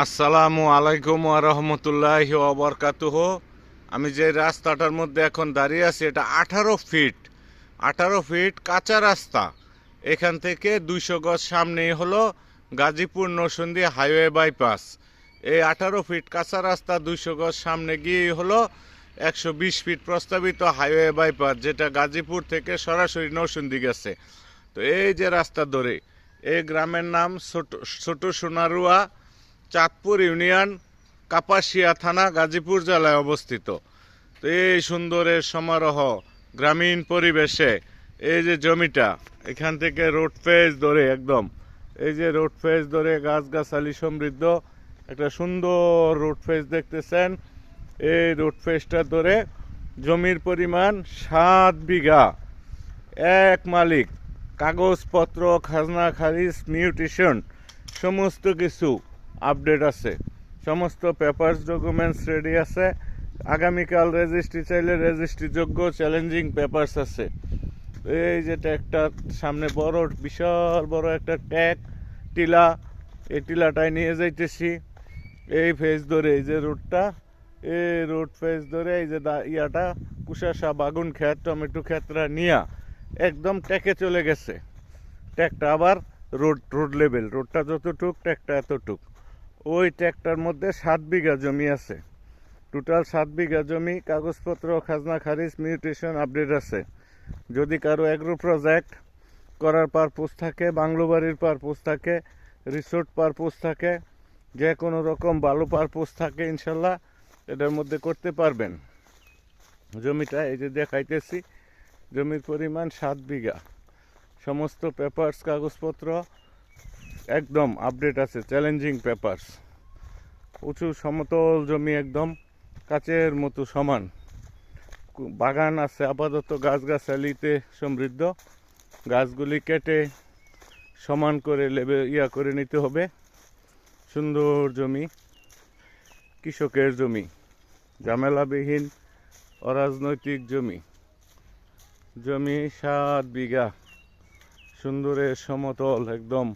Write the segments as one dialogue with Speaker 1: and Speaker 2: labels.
Speaker 1: আসসালামু আলাইকুম রহমতুল্লাহ ওবরকাতুহ আমি যে রাস্তাটার মধ্যে এখন দাঁড়িয়ে আছি, এটা আঠারো ফিট। আঠারো ফিট কাঁচা রাস্তা। এখান থেকে দুইশো গজ সামনেই হলো গাজীপুর নরসিংদী হাইওয়ে বাইপাস। এই আঠারো ফিট কাঁচা রাস্তা দুইশো গজ সামনে গিয়েই হলো একশো বিশ ফিট প্রস্তাবিত হাইওয়ে বাইপাস, যেটা গাজীপুর থেকে সরাসরি নরসিংদী গেছে। তো এই যে রাস্তা ধরে, এই গ্রামের নাম ছোট ছোট সোনারুয়া। চাঁদপুর ইউনিয়ন, কাপাসিয়া থানা, গাজীপুর জেলায় অবস্থিত। তো এই সুন্দরের সমারোহ গ্রামীণ পরিবেশে, এই যে জমিটা, এখান থেকে রোড ফেজ ধরে একদম, এই যে রোড ফেজ ধরে গাছগাছালি সমৃদ্ধ, একটা সুন্দর রোড ফেজ দেখতেছেন। এই রোড ফেজটা ধরে জমির পরিমাণ সাত বিঘা। এক মালিক, কাগজপত্র, খাজনা, খারিজ, মিউটেশন, সমস্ত কিছু আপডেট আছে। সমস্ত পেপারস ডকুমেন্টস রেডি আছে। আগামীকাল রেজিস্ট্রি চাইলে রেজিস্ট্রি যোগ্য চ্যালেঞ্জিং পেপারস আছে। এই যে ট্যাগটা সামনে বড়, বিশাল বড় একটা ট্যাগ টিলা। এই টিলাটায় নিয়ে যাইতেছি। এই ফেজ ধরে, এই যে রোডটা এই রোড ফেজ ধরে, এই যে ইয়াটা, কুশাসা, বাগুন ক্ষেত, টমেটো ক্ষেতরা নিয়া একদম ট্যাকে চলে গেছে। ট্যাকটা আবার রোড রোড লেভেল রোডটা যতটুক ট্যাকটা এতটুক। ওই ট্যাগটার মধ্যে সাত বিঘা জমি আছে। টোটাল সাত বিঘা জমি, কাগজপত্র, খাজনা, খারিজ মিউটেশন আপডেট আছে। যদি কারও অ্যাগ্রো প্রজেক্ট করার পারপোজ থাকে, বাংলো বাড়ির পারপোজ থাকে রিসোর্ট পারপোজ থাকে, যে কোনো রকম ভালো পারপোজ থাকে, ইনশাল্লাহ এটার মধ্যে করতে পারবেন। জমিটা এই যে দেখাইতেছি, জমির পরিমাণ সাত বিঘা। সমস্ত পেপারস কাগজপত্র একদম আপডেট আছে চ্যালেঞ্জিং পেপারস উঁচু সমতল জমি একদম, কাচের মতো সমান। বাগান আছে, আপাতত গাছগাছালিতে সমৃদ্ধ। গাছগুলি কেটে সমান করে লেবে, ইয়া করে নিতে হবে। সুন্দর জমি, কৃষকের জমি, ঝামেলাবিহীন, অরাজনৈতিক জমি। জমি সাত বিঘা, সুন্দরের সমতল একদম।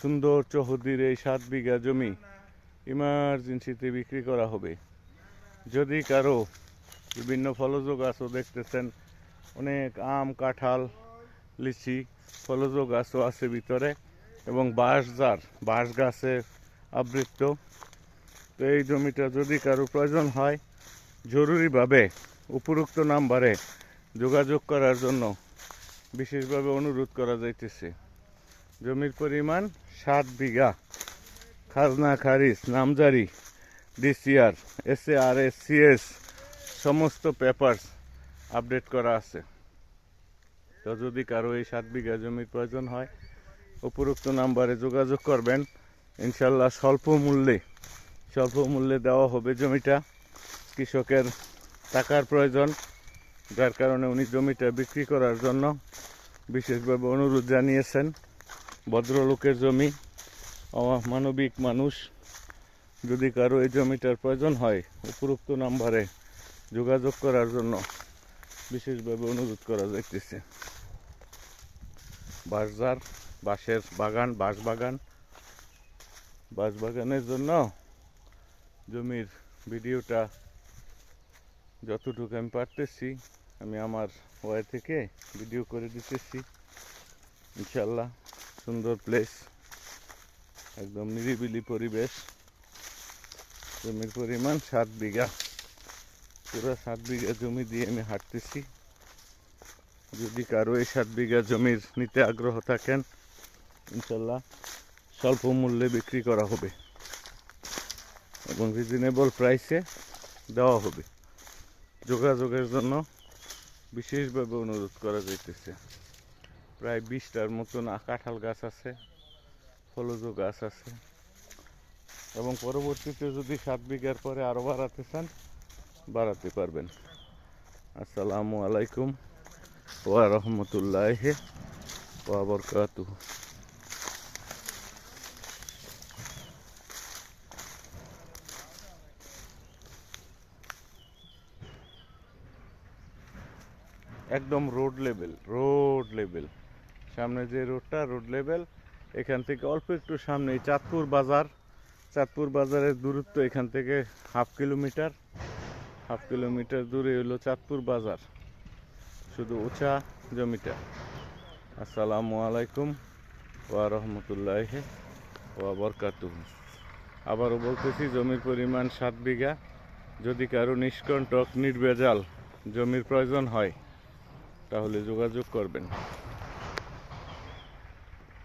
Speaker 1: সুন্দর চৌহদ্দির এই সাত বিঘা জমি ইমার্জেন্সিতে বিক্রি করা হবে। যদি কারও বিভিন্ন ফলজ গাছও দেখতেছেন, অনেক আম, কাঁঠাল, লিচি ফলজ গাছও আছে ভিতরে এবং বাঁশঝাড় বাঁশ গাছে আবৃত। তো এই জমিটা যদি কারও প্রয়োজন হয়, জরুরিভাবে উপরোক্ত নাম্বারে যোগাযোগ করার জন্য বিশেষভাবে অনুরোধ করা যাইতেছে। জমির পরিমাণ সাত বিঘা। খাজনা খারিজ, নামজারি, DCR S A R S CS সমস্ত পেপারস আপডেট করা আছে। তো যদি কারও এই সাত বিঘা জমির প্রয়োজন হয়, উপরোক্ত নাম্বারে যোগাযোগ করবেন। ইনশাল্লাহ স্বল্প মূল্যে স্বল্প মূল্যে দেওয়া হবে জমিটা। কৃষকের টাকার প্রয়োজন, যার কারণে উনি জমিটা বিক্রি করার জন্য বিশেষভাবে অনুরোধ জানিয়েছেন। ভদ্রলোকের জমি মানবিক মানুষ, যদি কারও এই জমিটার প্রয়োজন হয়, উপরোক্ত নাম্বারে যোগাযোগ করার জন্য বিশেষভাবে অনুরোধ করা যাইতেছে। বাঁশঝাড়, বাঁশের বাগান বাঁশ বাগান বাঁশ বাগানের জন্য জমির ভিডিওটা যতটুকু আমি পারতেছি, আমি আমার ওয়াই থেকে ভিডিও করে দিতেছি, ইনশাল্লাহ। সুন্দর প্লেস একদম নিরিবিলি পরিবেশ। জমির পরিমাণ সাত বিঘা। পুরো সাত বিঘা জমি দিয়ে আমি হাঁটতেছি। যদি কারও এই সাত বিঘা জমির নিতে আগ্রহ থাকেন, ইনশাল্লাহ স্বল্প মূল্যে বিক্রি করা হবে। এবং রিজনেবল প্রাইসে দেওয়া হবে। যোগাযোগের জন্য বিশেষভাবে অনুরোধ করা যাইতেছে। প্রায় বিশটার মতন কাঁঠাল গাছ আছে, ফলজ গাছ আছে। এবং পরবর্তীতে যদি সাত বিঘার পরে আরও বাড়াতে চান, বাড়াতে পারবেন। আসসালামু আলাইকুম ওয়া রহমতুল্লাহ ওয়া বরকাতুহু। একদম রোড লেভেল রোড লেভেল সামনে যে রোডটা রোড লেভেল এখান থেকে অল্প একটু সামনে চাঁদপুর বাজার। চাঁদপুর বাজারের দূরত্ব এখান থেকে হাফ কিলোমিটার। হাফ কিলোমিটার দূরে হলো চাঁদপুর বাজার। শুধু উঁচা জমিটা। আসসালামু আলাইকুম ওয়া রহমতুল্লাহ ওয়া বরকাতুহু। আবারও বলতেছি, জমির পরিমাণ সাত বিঘা। যদি কারও নিষ্কণ্টক নির্ভেজাল জমির প্রয়োজন হয়, তাহলে যোগাযোগ করবেন।